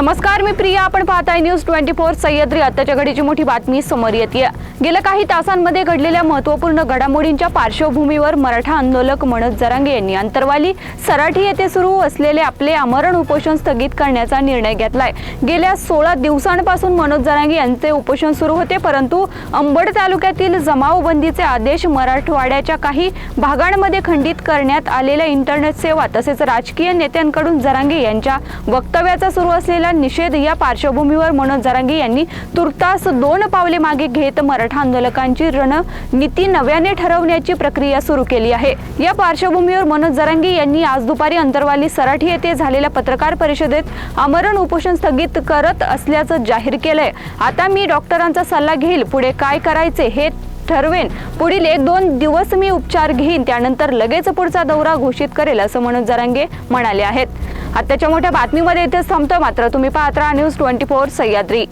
नमस्कार मी प्रिया. आपण पाहताय न्यूज ट्वेंटी फोर. सह्याद्री आताच्या घडीची मोठी बातमी समोर येते गेल्या काही तासांमध्ये घडलेल्या महत्त्वपूर्ण घडामोडींच्या पार्श्वभूमीवर मराठा आंदोलक मनोज जरांगे यांनी अंतरवाली सराठी येथे सुरू असलेले आपले आमरण उपोषण स्थगित करण्याचा निर्णय घेतलाय. गेल्या सोळा दिवसांपासून मनोज जरांगे यांचे उपोषण सुरू होते परंतु अंबड तालुक्यातील जमावबंदीचे आदेश मराठवाड्याच्या काही भागांमध्ये खंडित करण्यात आलेल्या इंटरनेट सेवा तसेच राजकीय नेत्यांकडून जरांगे यांच्या वक्तव्याचा सुरू असलेला निषेध या पार्श्वभूमीवर मनोज जरांगे यांनी तुर्तास दोन पावले मागे घेत मराठा आंदोलकांची रणनीती नव्याने ठरवण्याची प्रक्रिया सुरू केली आहे. या पार्श्वभूमीवर मनोज जरांगे यांनी आज दुपारी अंतरवाली सराठी येथे झालेल्या पत्रकार परिषदेत आमरण उपोषण स्थगित करत असल्याचं जाहीर केलंय. आता मी डॉक्टरांचा सल्ला घेईल पुढे काय करायचे हे ठरवेन. पुढील एक दोन दिवस मी उपचार घेईन त्यानंतर लगेच पुढचा दौरा घोषित करेल असं मनोज जरांगे म्हणाले आहेत. आत्ताच्या मोठ्या बातमीमध्ये इथेच संपतं मात्र. तुम्ही पाहत राहा न्यूज ट्वेंटी फोर सह्याद्री.